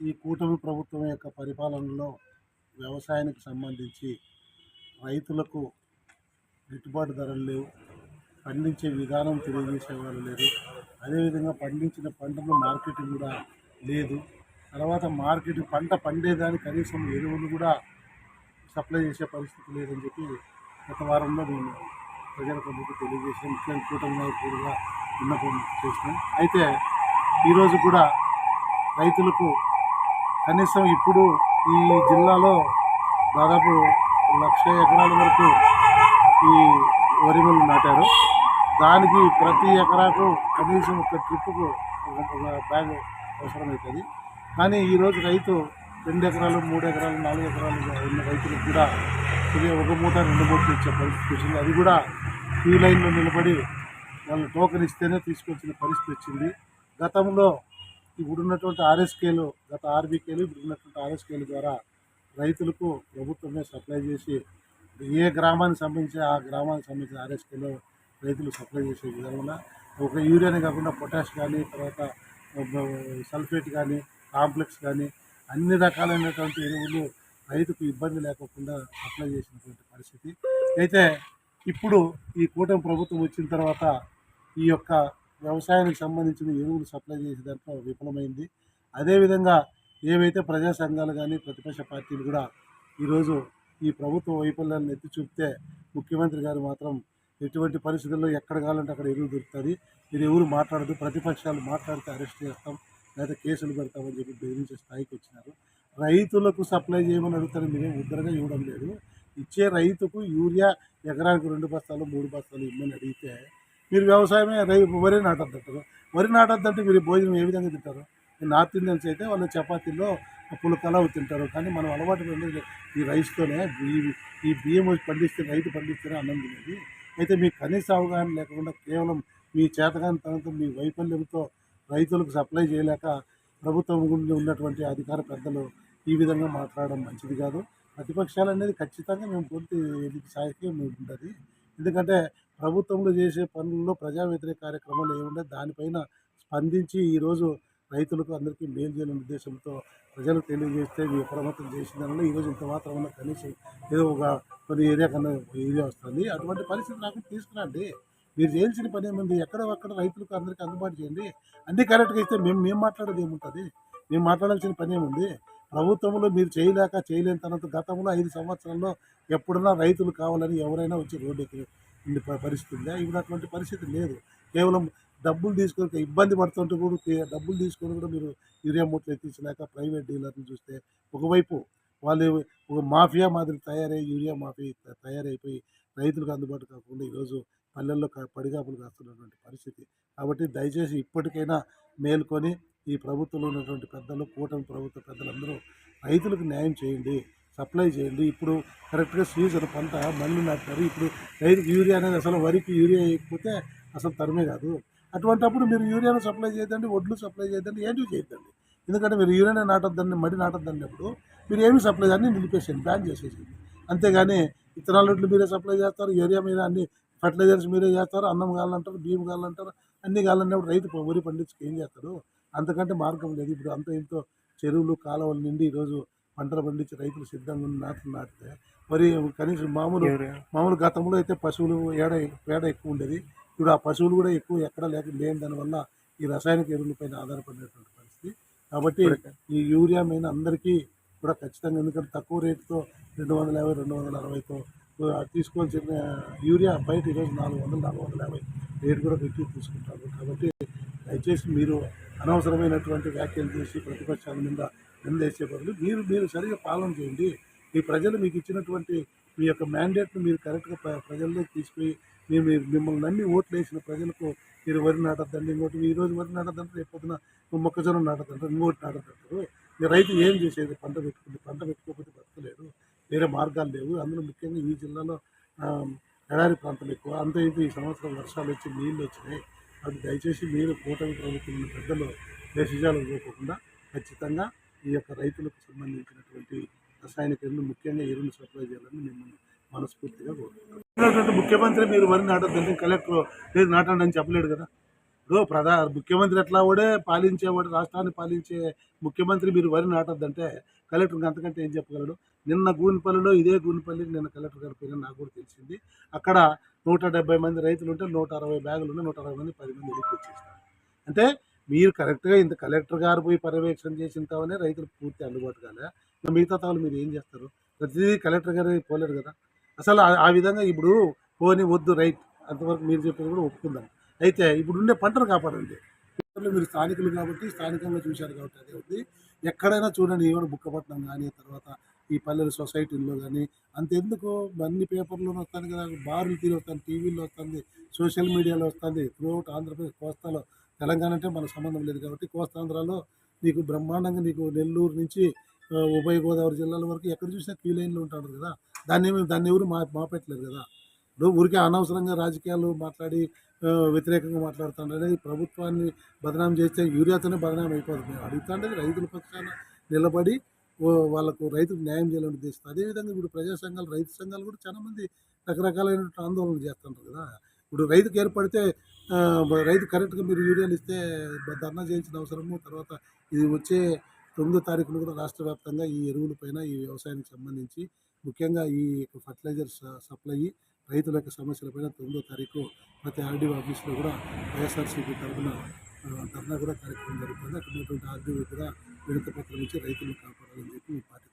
ఈ కూటమి ప్రభుత్వం యొక్క పరిపాలనలో వ్యవసాయానికి సంబంధించి రైతులకు గిట్టుబాటు ధరలు లేవు. పండించే విధానం తెలియజేసేవారు లేదు లేరు. అదేవిధంగా పండించిన పంటను మార్కెటింగ్ కూడా లేదు. తర్వాత మార్కెట్ పంట పండేదానికి కనీసం ఎరువులు కూడా సప్లై చేసే పరిస్థితి లేదని చెప్పి గత వారంలో మేము ప్రజలకు అందరికీ తెలియజేసాం ముఖ్యంగా కూటమి నాయకుడిగా విన్నపం చేసినాం అయితే ఈరోజు కూడా రైతులకు కనీసం ఇప్పుడు ఈ జిల్లాలో దాదాపు లక్ష ఎకరాల వరకు ఈ వరి నాటారు. దానికి ప్రతి ఎకరాకు కనీసం ఒక ట్రిప్పుకు ఒక బ్యాగ్ అవసరమవుతుంది. కానీ ఈరోజు రైతు రెండు ఎకరాలు మూడు ఎకరాలు నాలుగు ఎకరాలు ఉన్న రైతులకు కూడా ఇది ఒక మూట రెండు మూటలు ఇచ్చే పరిస్థితి వచ్చింది. అది కూడా క్యూ లైన్లో నిలబడి వాళ్ళు టోకెన్ ఇస్తేనే తీసుకొచ్చిన పరిస్థితి వచ్చింది. గతంలో ఇప్పుడు ఉన్నటువంటి ఆర్ఎస్కేలు గత ఆర్బీకేలు ఇప్పుడు ఉన్నటువంటి ఆర్ఎస్కేలు ద్వారా రైతులకు ప్రభుత్వమే సప్లై చేసి ఏ గ్రామానికి సంబంధించి ఆ గ్రామానికి సంబంధించిన ఆర్ఎస్కేలో రైతులు సప్లై చేసే విధంగా ఒక యూరియాని కాకుండా పొటాష్ కానీ తర్వాత సల్ఫేట్ కానీ కాంప్లెక్స్ కానీ అన్ని రకాలైనటువంటి ఎరువులు రైతుకు ఇబ్బంది లేకుండా సప్లై చేసినటువంటి పరిస్థితి. అయితే ఇప్పుడు ఈ కూటమి ప్రభుత్వం వచ్చిన తర్వాత ఈ యొక్క వ్యవసాయానికి సంబంధించిన ఎరువులు సప్లై చేసే దాంట్లో విఫలమైంది. అదేవిధంగా ఏవైతే ప్రజా సంఘాలు కానీ ప్రతిపక్ష పార్టీలు కూడా ఈరోజు ఈ ప్రభుత్వ వైఫల్యాలను ఎత్తి చూపితే ముఖ్యమంత్రి గారు మాత్రం ఎటువంటి పరిస్థితుల్లో ఎక్కడ కావాలంటే అక్కడ ఎరువు దొరుకుతుంది. మీరు ఎవరు మాట్లాడదు ప్రతిపక్షాలు మాట్లాడితే అరెస్ట్ చేస్తాం లేదా కేసులు పెడతామని చెప్పి బెదిరించే స్థాయికి వచ్చినారు. రైతులకు సప్లై చేయమని అడుగుతారు మీరేం ఉద్దరగా ఇవ్వడం లేదు. ఇచ్చే రైతుకు యూరియా ఎకరానికి రెండు బస్తాలు మూడు బస్తాలు ఇమ్మని అడిగితే మీరు వ్యవసాయమే రై వరి నాటద్దంటారు. వరి నాటద్దంటే మీరు భోజనం ఏ విధంగా తింటారు? నార్త్ ఇండియన్స్ అయితే వాళ్ళు చపాతీల్లో పులకలవు తింటారు. కానీ మనం అలవాటు పడింది ఈ రైస్తోనే ఈ ఈ బియ్యం పండిస్తే రైతు పండిస్తేనే అన్నం తినేది. అయితే మీకు కనీస అవగాహన లేకుండా కేవలం మీ చేతగాని తనతో మీ వైఫల్యంతో రైతులకు సప్లై చేయలేక ప్రభుత్వం గురించి ఉన్నటువంటి అధికార పెద్దలు ఈ విధంగా మాట్లాడడం మంచిది కాదు. ప్రతిపక్షాలు అనేది ఖచ్చితంగా మేము పూర్తి ఎదిగి ఉంటుంది. ఎందుకంటే ప్రభుత్వంలో చేసే పనుల్లో ప్రజా వ్యతిరేక కార్యక్రమాలు ఏముండే దానిపైన స్పందించి ఈరోజు రైతులకు అందరికీ మేలు చేయాలనే ఉద్దేశంతో ప్రజలకు తెలియజేస్తే మీ అప్రమత్తం చేసిన దానిలో ఈరోజు ఇంత మాత్రం కనీసం ఏదో ఒక కొన్ని ఏరియా కన్నా ఏరియా వస్తుంది. అటువంటి పరిస్థితి నాకు తీసుకురండి. మీరు చేయాల్సిన పని ఏముంది? ఎక్కడ అక్కడ రైతులకు అందరికీ అందుబాటు చేయండి. అన్ని కరెక్ట్గా ఇస్తే మేము మేము మాట్లాడేది ఏముంటుంది? మేము మాట్లాడాల్సిన పని ఏముంది? ప్రభుత్వంలో మీరు చేయలేక చేయలేని తర్వాత గతంలో ఐదు సంవత్సరాల్లో ఎప్పుడన్నా రైతులు కావాలని ఎవరైనా వచ్చి రోడ్డు ఎక్కి ఉండే ప- పరిస్థితి ఉందా. ఇప్పుడు అటువంటి పరిస్థితి లేదు. కేవలం డబ్బులు తీసుకొని ఇబ్బంది పడుతుంటే కూడా డబ్బులు తీసుకొని కూడా మీరు యూరియా మూటలు ఎత్తించలేక ప్రైవేట్ డీలర్ని చూస్తే ఒకవైపు వాళ్ళు ఒక మాఫియా మాదిరి తయారై యూరియా మాఫియా తయారైపోయి రైతులకు అందుబాటు కాకుండా ఈరోజు పల్లెల్లో క- పడిగాపులు కాస్తున్నటువంటి పరిస్థితి. కాబట్టి దయచేసి ఇప్పటికైనా మేల్కొని ఈ ప్రభుత్వంలో ఉన్నటువంటి పెద్దలు కూటమి ప్రభుత్వ పెద్దలందరూ రైతులకు న్యాయం చేయండి. సప్లై చేయండి. ఇప్పుడు కరెక్ట్గా సీజన్ పంట మళ్ళీ నాటారు ఇప్పుడు రైతుకి యూరియా అనేది అసలు వరికి యూరియా వేయకపోతే అసలు తరమే కాదు. అటువంటప్పుడు మీరు యూరియాను సప్లై చేయదండి వడ్లు సప్లై చేయదండి ఏంటివి చేయొద్దండి. ఎందుకంటే మీరు యూరియా నాటొద్దండి మడి నాటొద్దండి అప్పుడు. మీరు ఏమి సప్లై అన్నీ నిలిపేసేయండి బ్యాన్ చేసేసేయండి. అంతేగాని ఇతరాలు వడ్లు మీరే సప్లై చేస్తారు యూరియా మీద అన్ని ఫర్టిలైజర్స్ మీరే చేస్తారు అన్నం కావాలంటారు బియ్యం కావాలంటారు అన్ని కావాలన్నప్పుడు రైతు వరి పండించుకు ఏం చేస్తారు అంతకంటే మార్గం లేదు. ఇప్పుడు అంత ఇంతో చెరువులు కాలువలు నిండి ఈరోజు పంటలు పండించి రైతులు సిద్ధంగా ఉన్న నాట్లు నాటితే మరి కనీసం మామూలు మామూలు గతంలో అయితే పశువులు ఏడ పేడ ఎక్కువ ఉండేది. ఇప్పుడు ఆ పశువులు కూడా ఎక్కువ ఎక్కడ లేక లేని దానివల్ల ఈ రసాయనిక ఎరువులపైన ఆధారపడినటువంటి పరిస్థితి. కాబట్టి ఈ యూరియా మీద అందరికీ కూడా ఖచ్చితంగా ఎందుకంటే తక్కువ రేటుతో రెండు వందల యాభై రెండు వందల అరవైతో తీసుకోవాల్సిన యూరియా బయట ఈరోజు నాలుగు వందలు నాలుగు వందల యాభై రేటు కూడా పెట్టి తీసుకుంటారు. కాబట్టి దయచేసి మీరు అనవసరమైనటువంటి వ్యాఖ్యలు చేసి ప్రతిపక్షాల మీద నిందేసే బదులు మీరు మీరు సరిగా పాలన చేయండి. ఈ ప్రజలు మీకు ఇచ్చినటువంటి మీ యొక్క మ్యాండేట్ను మీరు కరెక్ట్గా ప్రజల్లోకి తీసుకుని మీరు మీరు మిమ్మల్ని నమ్మి ఓట్లు వేసిన ప్రజలకు మీరు వరి నాటద్దండి ఇంకోటి ఈ రోజు వరి నాటద్దంటే రేపు పొద్దున మొక్కజొన్న నాటద్దంటారు ఇంకోటి నాటద్దంటారు. మీ రైతు ఏం చేసేది? పంట పెట్టుకుంది పంట పెట్టుకోకపోతే బతకలేదు. వేరే మార్గాలు లేవు. అందులో ముఖ్యంగా ఈ జిల్లాలో ఎడారి ప్రాంతం ఎక్కువ. అంత ఇది ఈ సంవత్సరం వర్షాలు వచ్చి నీళ్ళు వచ్చినాయి. అది దయచేసి మీరు కూటమి ప్రభుత్వం పెద్దలు దేశాలు పోకుండా ఖచ్చితంగా ఈ యొక్క రైతులకు సంబంధించినటువంటి రసాయనిక ఎరువులు ముఖ్యంగా ఎరువులు సప్లై చేయాలని మిమ్మల్ని మనస్ఫూర్తిగా కోరుతున్నాను ముఖ్యమంత్రి మీరు వరి నాటద్దంటే కలెక్టర్ మీరు నాటండి అని చెప్పలేడు కదా? ఇప్పుడు ప్రధా ముఖ్యమంత్రి ఎట్లా కూడా పాలించేవాడు రాష్ట్రాన్ని పాలించే ముఖ్యమంత్రి మీరు వరి నాటొద్దంటే కలెక్టర్కి అంతకంటే ఏం చెప్పగలడు? నిన్న గూనిపల్లిలో ఇదే గూనిపల్లికి నిన్న కలెక్టర్ గారి పేరు నాకు కూడా తెలిసింది. అక్కడ నూట మంది రైతులు ఉంటే నూట అరవై బ్యాగులు ఉన్నాయి నూట అరవై మంది పది మంది ఎదుర్కొచ్చేస్తారు అంటే మీరు కరెక్ట్గా ఇంత కలెక్టర్ గారు పోయి పర్యవేక్షణ చేసిన తావనే రైతులు పూర్తి అందుబాటు కాలే. మిగతా తావులు మీరు ఏం చేస్తారు? ప్రతిదీ కలెక్టర్ గారు పోలేరు కదా? అసలు ఆ- ఆ విధంగా ఇప్పుడు పోని వద్దు రైట్ అంతవరకు మీరు చెప్పేది కూడా ఒప్పుకుందాం. అయితే ఇప్పుడు ఉండే పంటను కాపాడండి. మీరు స్థానికులు కాబట్టి స్థానికంగా చూశారు కాబట్టి అదే ఉంది. ఎక్కడైనా చూడండి ఏమైనా బుక్కపట్నం కానీ తర్వాత ఈ పల్లెల సొసైటీల్లో కానీ అంతెందుకు? అన్ని పేపర్లో వస్తాను కదా బార్లు తీరు వస్తాను టీవీలో వస్తుంది సోషల్ మీడియాలో వస్తుంది త్రూఅవుట్ ఆంధ్రప్రదేశ్ కోస్తాలో తెలంగాణ అంటే మనకు సంబంధం లేదు కాబట్టి కోస్తాంధ్రలో నీకు బ్రహ్మాండంగా నీకు నెల్లూరు నుంచి ఉభయ గోదావరి జిల్లాల వరకు ఎక్కడ చూసినా క్యూ లైన్లో ఉంటాడు కదా. దాన్ని దాన్ని ఎవరు మా మాపెట్టలేరు కదా. ఇప్పుడు ఊరికే అనవసరంగా రాజకీయాలు మాట్లాడి వ్యతిరేకంగా మాట్లాడుతాడు అనేది ప్రభుత్వాన్ని బదనాం చేస్తే యూరియాతోనే బదనాం అయిపోతుంది మేము అడుగుతాండేది రైతుల పక్షాన నిలబడి వాళ్ళకు రైతుకు న్యాయం చేయాలని ఉద్దేశిస్తుంది అదేవిధంగా ఇప్పుడు ప్రజా సంఘాలు రైతు సంఘాలు కూడా చాలామంది రకరకాలైనటువంటి రకరకాలైన ఆందోళనలు చేస్తుంటారు కదా. ఇప్పుడు రైతుకు ఏర్పడితే రైతు కరెక్ట్గా మీరు యూరియాలు ఇస్తే ధర్నా చేయించిన అవసరము తర్వాత ఇది వచ్చే తొమ్మిదో తారీఖున కూడా రాష్ట్ర వ్యాప్తంగా ఈ ఎరువుల పైన ఈ వ్యవసాయానికి సంబంధించి ముఖ్యంగా ఈ ఫర్టిలైజర్ సప్లై రైతుల యొక్క సమస్యలపైన తొమ్మిదో తారీఖు ప్రతి ఆర్డీఓ ఆఫీస్లో కూడా వైఎస్ఆర్సీపీ తరఫున ధర్నా కూడా కార్యక్రమం జరుగుతుంది. అక్కడ ఉన్నటువంటి ఆర్డీఓ కూడా విడత పత్రం ఇచ్చి రైతులను కాపాడాలని చెప్పి మీ పార్టీ